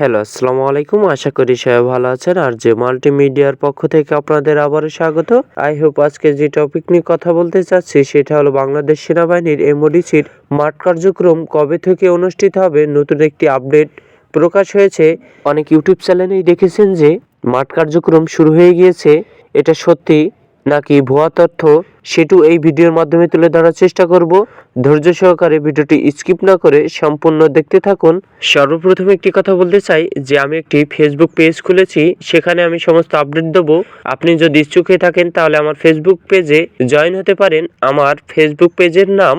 Hello, আসসালামু আলাইকুম। আশা করি সবাই ভালো আছেন। আর যে মাল্টিমিডিয়ার পক্ষ থেকে আপনাদের আবারও স্বাগত। আই হোপ আজকে যে টপিক নিয়ে কথা বলতে চাচ্ছি, সেটা হলো বাংলাদেশ সেনাবাহিনীর এমওডিসির মাঠ কার্যক্রম কবে থেকে অনুষ্ঠিত হবে? নতুন একটি আপডেট প্রকাশ হয়েছে। অনেক ইউটিউব চ্যানেলেই দেখেছেন যে মাঠ কার্যক্রম শুরু হয়ে গিয়েছে। এটা সত্যি নাকি ভুয়া তথ্য? সেটু এই ভিডিওর মাধ্যমে তুলে ধরার চেষ্টা করব। ধৈর্য সহকারে ভিডিওটি স্কিপ না করে সম্পূর্ণ দেখতে থাকুন। সর্বপ্রথম একটি কথা বলতে চাই যে আমি একটি ফেসবুক পেজ খুলেছি, সেখানে আমি সমস্ত আপডেট দেবো। আপনি যদি ইচ্ছুক হয়ে থাকেন তাহলে আমার ফেসবুক পেজে জয়েন হতে পারেন। আমার ফেসবুক পেজের নাম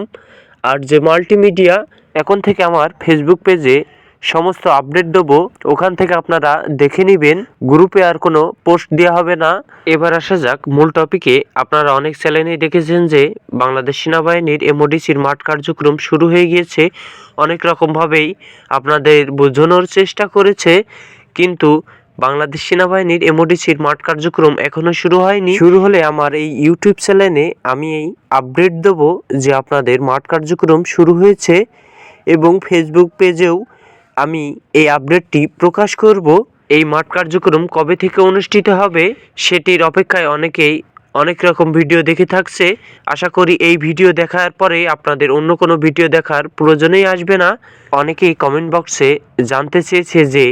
আর যে মাল্টিমিডিয়া। এখন থেকে আমার ফেসবুক পেজে সমস্ত আপডেট দেবো। ওখান থেকে আপনারা দেখে নেবেন। গ্রুপে আর কোনো পোস্ট দেওয়া হবে না। এবার আসা যাক, মূল টপিকে আপনারা অনেক চ্যানেলেই দেখেছেন যে, বাংলাদেশ সেনাবাহিনীর এমওডিসির মাঠ কার্যক্রম শুরু হয়ে গিয়েছে। অনেক রকমভাবেই আপনাদের বোঝানোর চেষ্টা করেছে। কিন্তু বাংলাদেশ সেনাবাহিনীর এমওডিসির মাঠ কার্যক্রম এখনও শুরু হয়নি। শুরু হলে আমার এই ইউটিউব চ্যানেলে আমি এই আপডেট দেবো যে, আপনাদের মাঠ কার্যক্রম শুরু হয়েছে। এবং ফেসবুক পেজেও আমি এই আপডেটটি প্রকাশ করব। এই মাঠ কার্যক্রম কবে থেকে অনুষ্ঠিত হবে সেটির অপেক্ষায় অনেকেই অনেক রকম ভিডিও দেখে থাকছে। আশা করি এই ভিডিও দেখার পরে আপনাদের অন্য কোনো ভিডিও দেখার প্রয়োজনেই আসবে না। অনেকেই কমেন্ট বক্সে জানতে চেয়েছে যে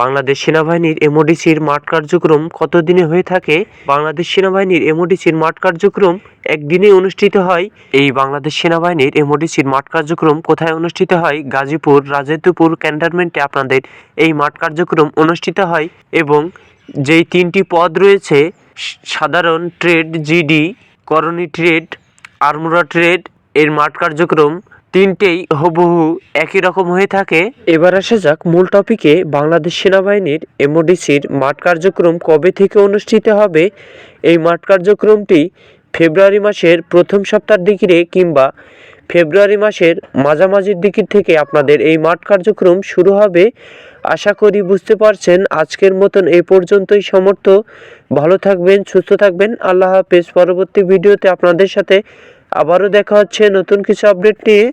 বাংলাদেশ সেনাবাহিনীর এমওডিসির মাঠ কার্যক্রম কতদিনে হয়ে থাকে? বাংলাদেশ সেনাবাহিনীর এমওডিসির মাঠ কার্যক্রম একদিনে অনুষ্ঠিত হয়। এই বাংলাদেশ সেনাবাহিনীর এমওডিসির মাঠ কার্যক্রম কোথায় অনুষ্ঠিত হয়? গাজীপুর রাজেন্দ্রপুর ক্যান্টনমেন্টে আপনাদের এই মাঠ কার্যক্রম অনুষ্ঠিত হয় এবং যেই তিনটি পদ রয়েছে, সাধারণ ট্রেড, জিডি, করণী ট্রেড, আরমুরা ট্রেড, এর মাঠ কার্যক্রম তিনটেই হুবহু একই রকম হয়ে থাকে। এবার আসা যাক মূল টপিকে বাংলাদেশ সেনাবাহিনীর এমওডিসির মাঠ কার্যক্রম কবে থেকে অনুষ্ঠিত হবে? এই মাঠ কার্যক্রমটি ফেব্রুয়ারি মাসের প্রথম সপ্তাহের দিকে কিংবা ফেব্রুয়ারি মাসের মাঝামাঝির দিকের থেকে আপনাদের এই মাঠ কার্যক্রম শুরু হবে। আশা করি বুঝতে পারছেন। আজকের মতন এই পর্যন্তই সমর্থ। ভালো থাকবেন, সুস্থ থাকবেন। আল্লাহ হাফেজ। পরবর্তী ভিডিওতে আপনাদের সাথে আবারও দেখা হচ্ছে নতুন কিছু আপডেট নিয়ে।